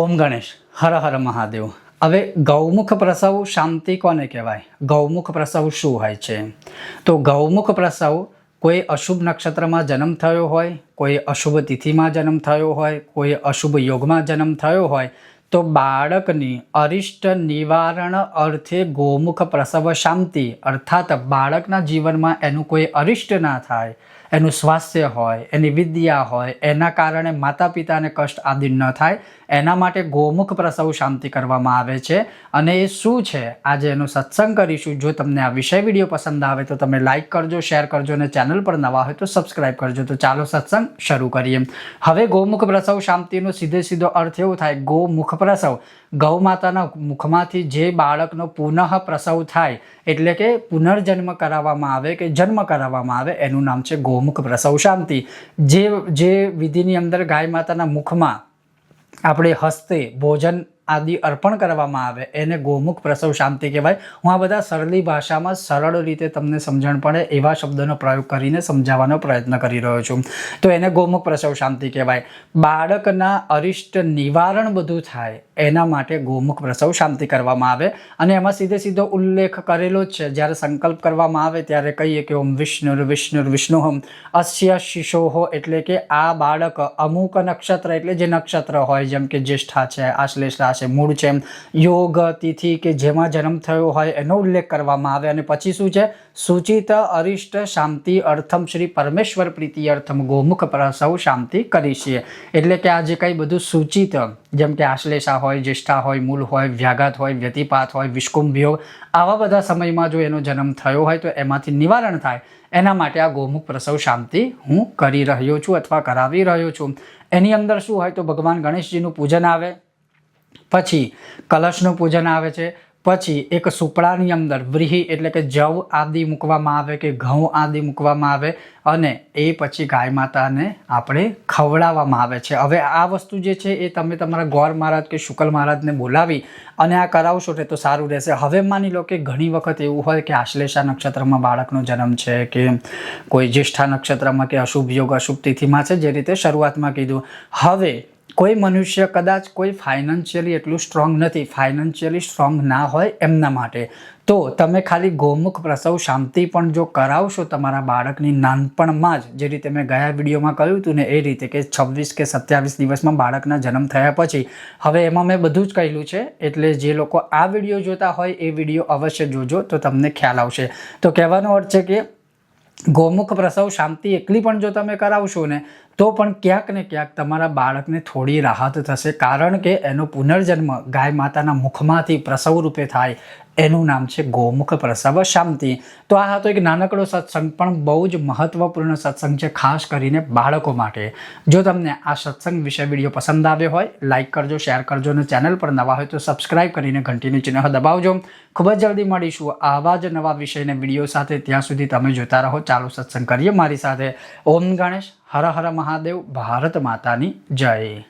ઓમ ગણેશ, હર હર મહાદેવ. હવે ગૌમુખ પ્રસવ શાંતિ કોને કહેવાય? ગૌમુખ પ્રસવ શું હોય છે? તો ગૌમુખ પ્રસવ કોઈ અશુભ નક્ષત્રમાં જન્મ થયો હોય, કોઈ અશુભ તિથિમાં જન્મ થયો હોય, કોઈ અશુભ યોગમાં જન્મ થયો હોય, તો બાળકની અરિષ્ટ નિવારણ અર્થે ગૌમુખ પ્રસવ શાંતિ, અર્થાત બાળકના જીવનમાં એનું કોઈ અરિષ્ટ ના થાય એનું સ્વાસ્થ્ય હોય, એની વિદ્યા હોય, એના કારણે માતા પિતાને કષ્ટ આદિ ન થાય, એના માટે ગોમુખ પ્રસવ શાંતિ કરવામાં આવે છે. અને એ શું છે? આજે એનો સત્સંગ કરીશું. જો તમને આ વિષય વીડિયો પસંદ આવે તો તમે લાઇક કરજો, શેર કરજો અને ચેનલ પર નવા હોય તો સબસ્ક્રાઇબ કરજો. તો ચાલો સત્સંગ શરૂ કરીએ. હવે ગૌમુખ પ્રસવ શાંતિનો સીધે સીધો અર્થ એવો થાય, ગૌમુખ પ્રસવ. ગૌ માતાના મુખમાંથી જે બાળકનો પુનઃ પ્રસવ થાય, એટલે કે પુનર્જન્મ કરાવવામાં આવે કે જન્મ કરાવવામાં આવે, એનું નામ છે ગૌમુખ પ્રસવ શાંતિ. જે જે વિધિની અંદર ગાય માતાના મુખમાં આપણે હસ્તે ભોજન આદિ અર્પણ કરવામાં આવે. એને ગોમુખ પ્રસવ શાંતિ કહેવાય. હું આ બધા સરળી ભાષામાં સરળ રીતે તમને સમજણ પડે એવા શબ્દોનો પ્રયોગ કરીને સમજાવવાનો પ્રયત્ન કરી રહ્યો છું. તો એને ગોમુખ પ્રસવ શાંતિ કહેવાય. બાળકના અરિષ્ટ નિવારણ બધું થાય, એના માટે ગોમુખ પ્રસવ શાંતિ કરવામાં આવે. અને એમાં સીધે સીધો ઉલ્લેખ કરેલો જ છે. જ્યારે સંકલ્પ કરવામાં આવે ત્યારે કહીએ કે ઓમ વિષ્ણુર વિષ્ણુર વિષ્ણુહમ અસ્ય શિશોહો એટલે કે આ બાળક અમુક નક્ષત્ર એટલે જે નક્ષત્ર હોય, જેમ કે જ્યેષ્ઠા છે, આશ્લેષા છે. મૂળ છે યોગ, તિથિ કે જેમાં જન્મ થયો હોય એનો ઉલ્લેખ કરવામાં આવે. અને પછી શું છે? સૂચિત, અરિષ્ટ, શાંતિ, અર્થમ શ્રી પરમેશ્વર પ્રીતિ, અર્થમ ગોમુખ પ્રસવ શાંતિ કરી છીએ. એટલે કે આ જે કંઈ બધું સૂચિત, જેમ કે આશ્લેષા હોય, જ્યેષ્ઠા હોય મૂળ હોય, વ્યાઘાત હોય, વ્યતિપાત હોય વિષ્કુંભ યોગ આવા બધા સમયમાં જો એનો જન્મ થયો હોય તો એમાંથી નિવારણ થાય. એના માટે આ ગોમુખ પ્રસવ શાંતિ હું કરી રહ્યો છું અથવા કરાવી રહ્યો છું. એની અંદર શું હોય તો ભગવાન ગણેશજીનું પૂજન આવે. પછી કલશનું પૂજન આવે છે. પછી એક સુપડાની અંદર વ્રીહી એટલે કે જવ આદિ મૂકવામાં આવે કે ઘઉં આદિ મૂકવામાં આવે અને એ પછી ગાય માતાને આપણે ખવડાવવામાં આવે છે. હવે આ વસ્તુ જે છે એ તમે તમારા ગોર મહારાજ કે શુકલ મહારાજને બોલાવી અને આ કરાવશો ને તો સારું રહેશે. હવે માની લો કે ઘણી વખત એવું હોય કે આશ્લેષા નક્ષત્રમાં બાળકનો જન્મ છે કે કોઈ જ્યેષ્ઠા નક્ષત્રમાં કે અશુભ યોગ અશુભ તિથિમાં છે જે રીતે શરૂઆતમાં કીધું. હવે કોઈ મનુષ્ય કદાચ કોઈ ફાઇનાન્શિયલી એટલું સ્ટ્રોંગ નથી ફાઇનાન્શિયલી સ્ટ્રોંગ ના હોય એમના માટે. તો તમે ખાલી ગૌમુખ પ્રસવ શાંતિ પણ જો કરાવશો તમારા બાળકની નાનપણમાં જ, જે રીતે મેં ગયા વિડીયોમાં કહ્યું હતું ને, એ રીતે કે છવ્વીસ કે સત્યાવીસ દિવસમાં બાળકના જન્મ થયા પછી. હવે એમાં મેં બધું જ કહેલું છે, એટલે જે લોકો આ વીડિયો જોતા હોય, એ વીડિયો અવશ્ય જોજો, તો તમને ખ્યાલ આવશે. તો કહેવાનો અર્થ છે કે ગૌમુખ પ્રસવ શાંતિ એકલી પણ જો તમે કરાવશો ને તો પણ ક્યાંક ને ક્યાંક તમારા બાળકને થોડી રાહત થશે, કારણ કે એનો પુનર્જન્મ ગાય માતાના મુખમાંથી પ્રસવ રૂપે થાય એનું નામ છે ગૌમુખ પ્રસવ શાંતિ. તો આ હતો એક નાનકડો સત્સંગ, પણ બહુ જ મહત્વપૂર્ણ સત્સંગ છે, ખાસ કરીને બાળકો માટે. જો તમને આ સત્સંગ વિશે વીડિયો પસંદ આવ્યો હોય લાઇક કરજો, શેર કરજો અને ચેનલ પર નવા હોય તો સબસ્ક્રાઇબ કરીને ઘંટીનું ચિહ્ન દબાવજો. ખૂબ જ જલ્દી મળીશું આવા જ નવા વિષયને વીડિયો સાથે. ત્યાં સુધી તમે જોતા રહો. ચાલો સત્સંગ કરીએ મારી સાથે. ઓમ ગણેશ, હર હર મહાદેવ, ભારત માતાની જય.